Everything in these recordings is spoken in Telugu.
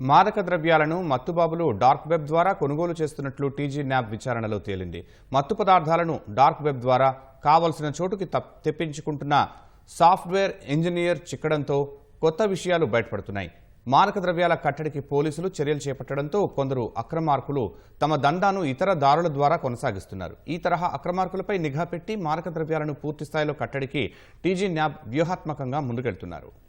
మాదక ద్రవ్యాలను మత్తుబాబులు డార్క్ వెబ్ ద్వారా కొనుగోలు చేస్తున్నట్లు టీజీ న్యాబ్ విచారణలో తేలింది. మత్తు పదార్థాలను డార్క్ వెబ్ ద్వారా కావలసిన చోటుకి తెప్పించుకుంటున్న సాఫ్ట్వేర్ ఇంజనీర్ చిక్కడంతో కొత్త విషయాలు బయటపడుతున్నాయి. మారక ద్రవ్యాల కట్టడికి పోలీసులు చర్యలు చేపట్టడంతో కొందరు అక్రమార్కులు తమ దందాను ఇతర దారుల ద్వారా కొనసాగిస్తున్నారు. ఈ తరహా అక్రమార్కులపై నిఘా పెట్టి మారక ద్రవ్యాలను పూర్తిస్థాయిలో కట్టడికి టీజీ న్యాబ్ వ్యూహాత్మకంగా ముందుకెళ్తున్నారు.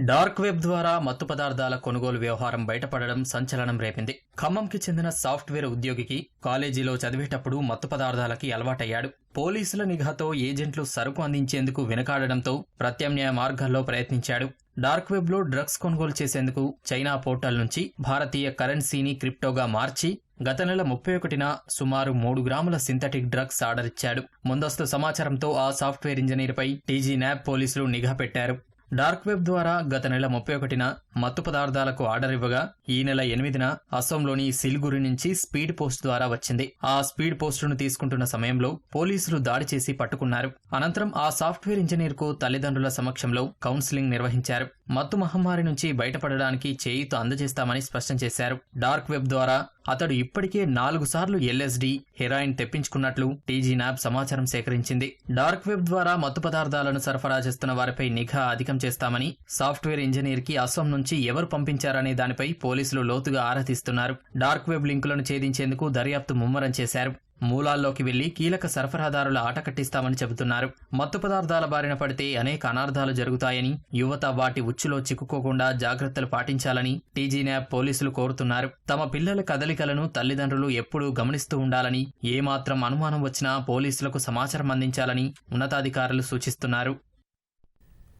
డార్క్ వెబ్ ద్వారా మత్తు పదార్థాల కొనుగోలు వ్యవహారం బయటపడడం సంచలనం రేపింది. ఖమ్మంకి చెందిన సాఫ్ట్వేర్ ఉద్యోగికి కాలేజీలో చదివేటప్పుడు మత్తు పదార్థాలకి అలవాటయ్యాడు. పోలీసుల నిఘాతో ఏజెంట్లు సరుకు అందించేందుకు వెనకాడడంతో ప్రత్యామ్నాయ మార్గాల్లో ప్రయత్నించాడు. డార్క్ వెబ్లో డ్రగ్స్ కొనుగోలు చేసేందుకు చైనా పోర్టల్ నుంచి భారతీయ కరెన్సీని క్రిప్టోగా మార్చి గత నెల ముప్పై ఒకటిన సుమారు మూడు గ్రాముల సింథటిక్ డ్రగ్స్ ఆర్డర్ ఇచ్చాడు. ముందస్తు సమాచారంతో ఆ సాఫ్ట్వేర్ ఇంజనీర్పై టీజీ న్యాబ్ పోలీసులు నిఘా పెట్టారు. డార్క్ వెబ్ ద్వారా గత నెల ముప్పై ఒకటిన మత్తు పదార్థాలకు ఆర్డర్ ఇవ్వగా ఈ నెల ఎనిమిదిన అసోంలోని సిల్గురి నుంచి స్పీడ్ పోస్ట్ ద్వారా వచ్చింది. ఆ స్పీడ్ పోస్టును తీసుకుంటున్న సమయంలో పోలీసులు దాడి చేసి పట్టుకున్నారు. అనంతరం ఆ సాఫ్ట్వేర్ ఇంజనీర్కు తల్లిదండ్రుల సమక్షంలో కౌన్సిలింగ్ నిర్వహించారు. మత్తు మహమ్మారి నుంచి బయటపడడానికి చేయూత అందజేస్తామని స్పష్టం చేశారు. డార్క్ వెబ్ ద్వారా అతడు ఇప్పటికే నాలుగు సార్లు ఎల్ఎస్డి హెరాయిన్ తెప్పించుకున్నట్లు టీజీ నాబ్ సమాచారం సేకరించింది. డార్క్ వెబ్ ద్వారా మత్తు పదార్థాలను సరఫరా చేస్తున్న వారిపై నిఘా అధికం చేస్తామని సాఫ్ట్వేర్ ఇంజనీర్కి అస్సాం నుంచి ఎవరు పంపించారనే దానిపై పోలీసులు లోతుగా ఆరా తీస్తున్నారు. డార్క్ వెబ్ లింకులను ఛేదించేందుకు దర్యాప్తు ముమ్మరం చేశారు. మూలాల్లోకి వెళ్ళి కీలక సరఫరాదారుల ఆట కట్టిస్తామని చెబుతున్నారు. మత్తు పదార్థాల బారిన పడితే అనేక అనార్థాలు జరుగుతాయని యువత వాటి ఉచ్చులో చిక్కుకోకుండా జాగ్రత్తలు పాటించాలని టీజీ న్యాబ్ పోలీసులు కోరుతున్నారు. తమ పిల్లల కదలికలను తల్లిదండ్రులు ఎప్పుడూ గమనిస్తూ ఉండాలని ఏమాత్రం అనుమానం వచ్చినా పోలీసులకు సమాచారం అందించాలని ఉన్నతాధికారులు సూచిస్తున్నారు.